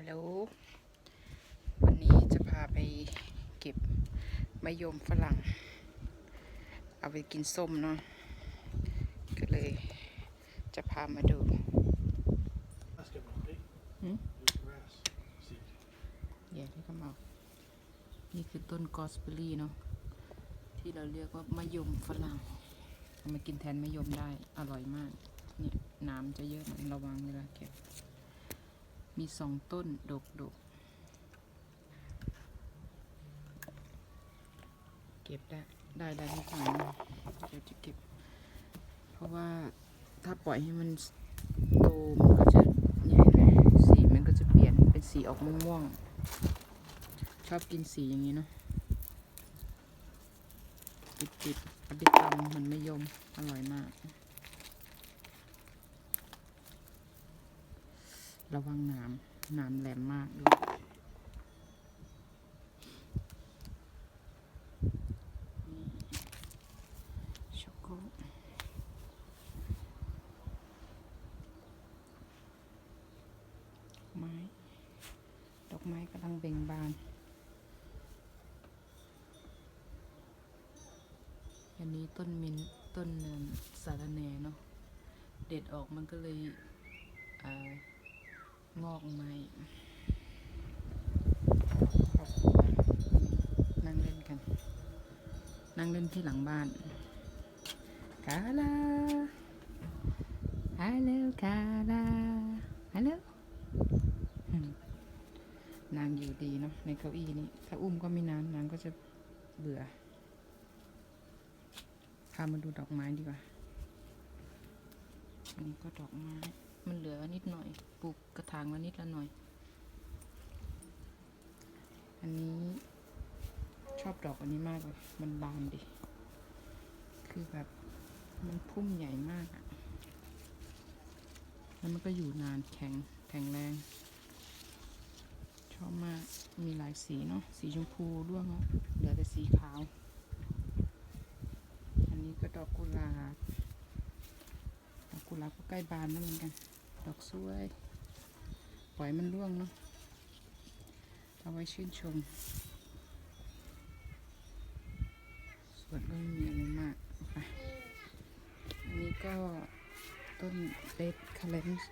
ฮัลโหล วันนี้จะพาไปเก็บมะยมฝรั่ง เอาไปกินส้มเนาะ ก็เลยจะพามาดู That's good, Monty. Hmm? Your grass seed. เดี๋ยวที่เขามานี่คือต้นกอสเบอรี่เนาะ ที่เราเรียกว่ามะยมฝรั่งเอามากินแทนมะยมได้ อร่อยมาก เนี่ยน้ำจะเยอะหน่อยระวังเวลาเก็บ มีสองต้นดกดกเก็บได้ได้ได้ที่ฝังเดี๋ยวจะเก็บ เพราะว่าถ้าปล่อยให้มันโตมันก็จะเนี่ยเห็นไหมสีมันก็จะเปลี่ยนเป็นสีออกม่วงๆ ชอบกินสีอย่างนี้เนาะจิบๆอาไปตำเหมือนมะยม อร่อยมาก ระวังน้ำน้ำแหลมมากด้วยช็อกโกไม้ ดอกไม้กำลังเบ่งบาน อันนี้ต้นมิ้นต้นเนินสาระแหนเนาะ เด็ดออกมันก็เลยอ่า งอกใหม่ครอบครัวนั่งเล่นกัน นั่งเล่นที่หลังบ้านกาลาฮัลโหลกาลาฮัลโหลนางอยู่ดีเนาะในเก้าอี้นี้ถ้าอุ้มก็ไม่นานนางก็จะเบื่อพามาดูดอกไม้ดีกว่าอันนี้ก็ดอกไม้ มันเหลือนิดหน่อย ปลูกกระถางมานิดละหน่อย อันนี้ชอบดอกอันนี้มากเลย มันบานดิ คือแบบมันพุ่มใหญ่มากอะแล้วมันก็อยู่นานแข็งแข็งแรง ชอบมาก มีหลายสีเนาะ สีชมพูร่วงแล้วเหลือแต่สีขาว อันนี้ก็ดอกกุหลาบ ดอกกุหลาบก็ใกล้บานแล้วเหมือนกัน ดอกสวย ปล่อยมันร่วงเนาะ เอาไว้ชื่นชม ส่วนก็ไม่มีอะไรมากไปอันนี้ก็ต้นเล็ดคาเลนส์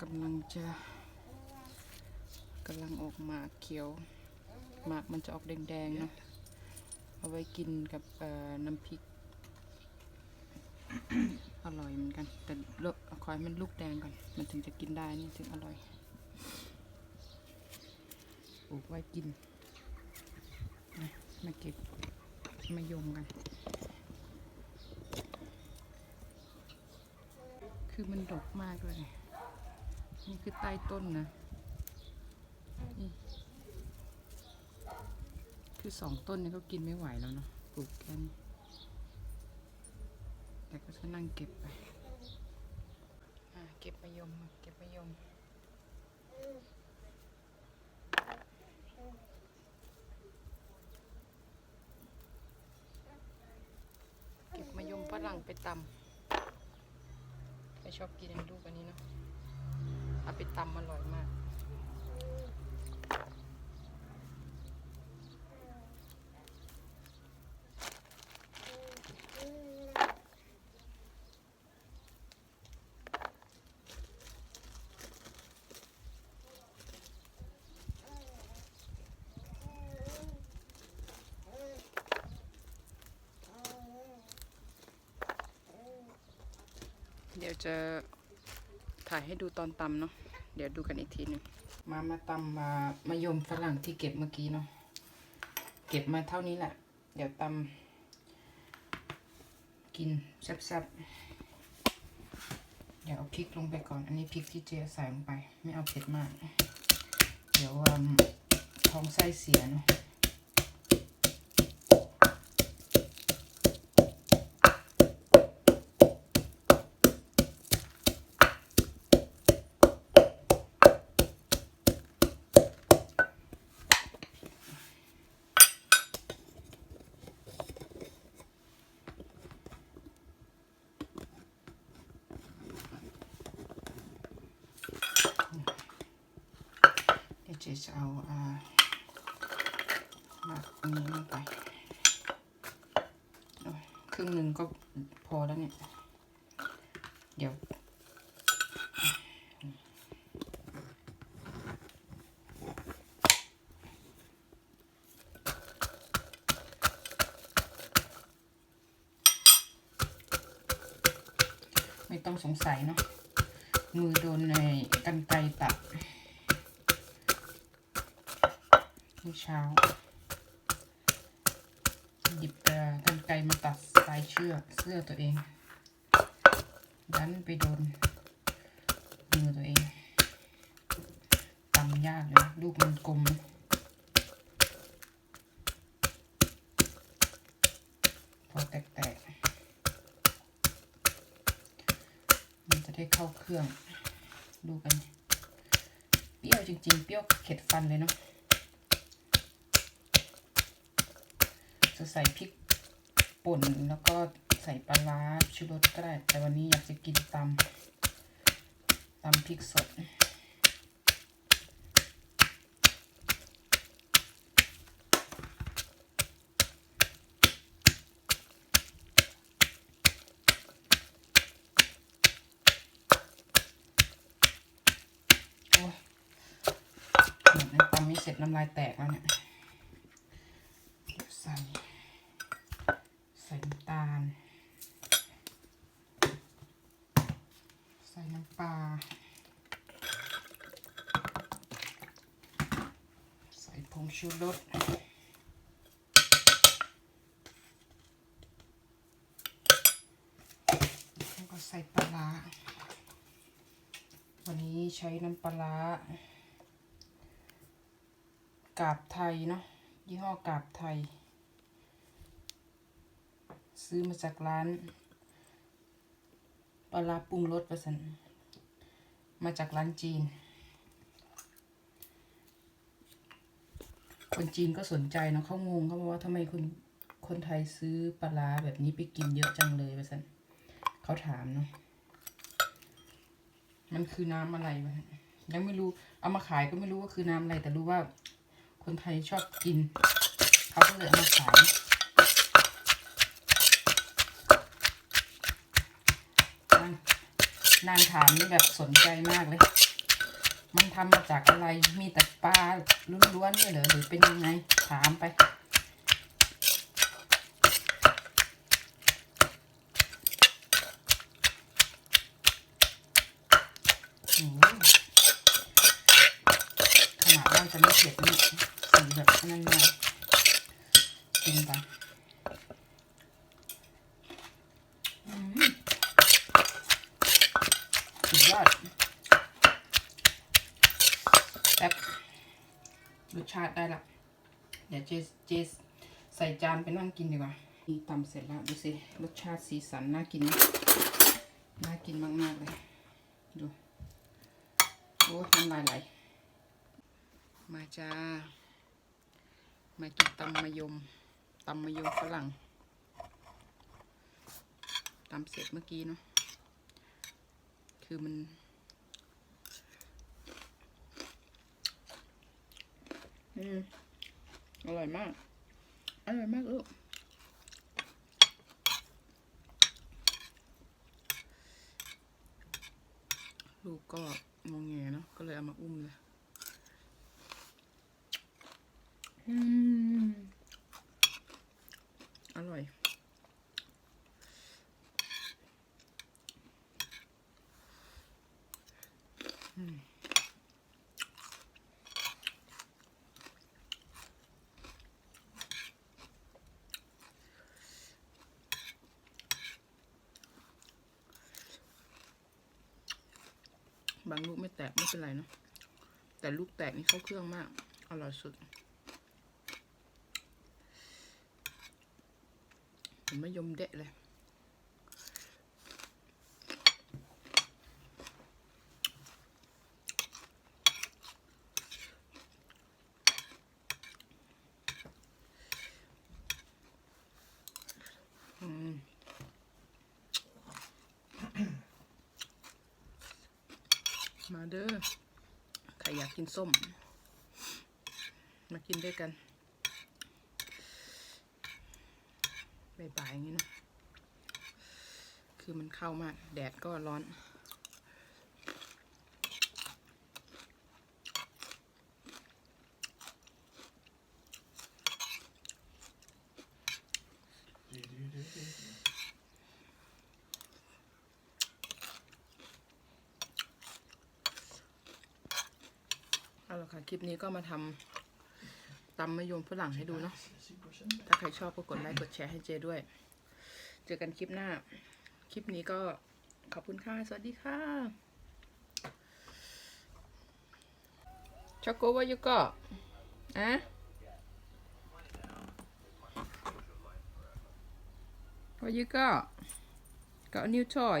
กำลังจะกำลังออกหมากเขียวหมากมันจะออกแดงๆเนาะเอาไว้กินกับน้ำพริก อร่อยเหมือนกัน แต่ลกคอยมันลูกแดงก่อน มันถึงจะกินได้นี่ถึงอร่อยปลูกไว้กินนะมาเก็บมายมกัน คือมันดกมากเลย นี่คือใต้ต้นนะนี่คือสองต้นนี้ก็กินไม่ไหวแล้วเนาะปลูกแค่นี้ แต่ก็จะนั่งเก็บไปเก็บมะยม เก็บมะยมเก็บมะยมฝรั่งไปตำไปชอบกินอันลูกอันนี้เนาะเอาไปตำอร่อยมาก ดี๋ยวจะถ่ายให้ดูตอนตำเนาะ เดี๋ยวดูกันอีกทีหนึ่งมามาตำมามายมฝรั่งที่เก็บเมื่อกี้เนาะ เก็บมาเท่านี้แหละ เดี๋ยวตำกินแซ่บๆ เดี๋ยวเอาพริกลงไปก่อน อันนี้พริกที่เจใส่ลงไป ไม่เอาเผ็ดมาก เดี๋ยวท้องไส้เสียเนาะ จะจะเอาอ่าหมักนี้ลงไปครึ่งหนึ่งก็พอแล้วเนี่ย เดี๋ยวไม่ต้องสงสัยเนาะมือโดนในกันไกตัด เมื่อเช้า หยิบเอ่อกันไกรมาตัดสายเชือกเสื้อตัวเอง ดันไปโดนมือตัวเองตำยากเลยลูกมันกลมพอแตกๆมันจะได้เข้าเครื่อง ดูกัน เปรี้ยวจริงๆ เปรี้ยวเข็ดฟันเลยเนาะ จะใส่พริกป่นแล้วก็ใส่ปลาร้าชูรสก็ได้ แต่วันนี้อยากจะกินตำตำพริกสดโอ้ยเหมือนตำไม่เสร็จน้ำลายแตกแล้วเนี่ยใส่น้ำตาล ใส่น้ำปลา ใส่ผง ชูรสแล้วก็ใส่ปลาร้าวันนี้ใช้น้ำปลาร้ากาบไทยเนาะยี่ห้อกาบไทย ซื้อมาจากร้านปลาร้าปรุงรสประสันมาจากร้านจีน คนจีนก็สนใจเนาะเขางงเขาบอกว่าทำไมคนคนไทยซื้อปลาแบบนี้ไปกินเยอะจังเลยไปสันเขาถามเนาะมันคือน้ำอะไรวะยังไม่รู้เอามาขายก็ไม่รู้ว่าคือน้ำอะไร แต่รู้ว่าคนไทยชอบกิน เขาก็เลยเอามาขายนางนางถามนี่แบบสนใจมากเลย มันทำมาจากอะไร มีแต่ปลาล้วนๆเนี่ยเหรอหรือเป็นยังไง ถามไป ขนาดเราจะไม่เผ็ดนี่สีแบบนั่นเลยกินไปอืมสุดยอด แป๊บรสชาติได้ละเดี๋ยวเจสเจสใส่จานไปนั่งกินดีกว่านี่ตำเสร็จแล้วดูสิรสชาติสีสันน่ากินน่ากินมากๆเลยดูโอ้ยน้ำลายไหลมาจ้ามากินตำมะยมตำมะยมฝรั่งตำเสร็จเมื่อกี้เนาะคือมัน อืมอร่อยมาก อร่อยมากลูกลูกก็งงแงเนาะก็เลยเอามาอุ้มเลย อืม อร่อย อืม บางลูกไม่แตกไม่เป็นไรเนาะแต่ลูกแตกนี่เข้าเครื่องมาก อร่อยสุดผมไม่ยมเดะเลย อืม มา เด้อใครอยากกินส้ม มากินด้วยกันบ่ายๆอย่างนี้นะ คือมันเข้ามาก แดดก็ร้อน ค่ะ คลิปนี้ก็มาทำตำมะยมฝรั่งให้ดูเนาะ ถ้าใครชอบก็กดไลค์กดแชร์ให้เจด้วย เจอกันคลิปหน้า คลิปนี้ก็ขอบคุณค่ะ สวัสดีค่ะช็อกโกวายุก็อะวายุก็ got a new toy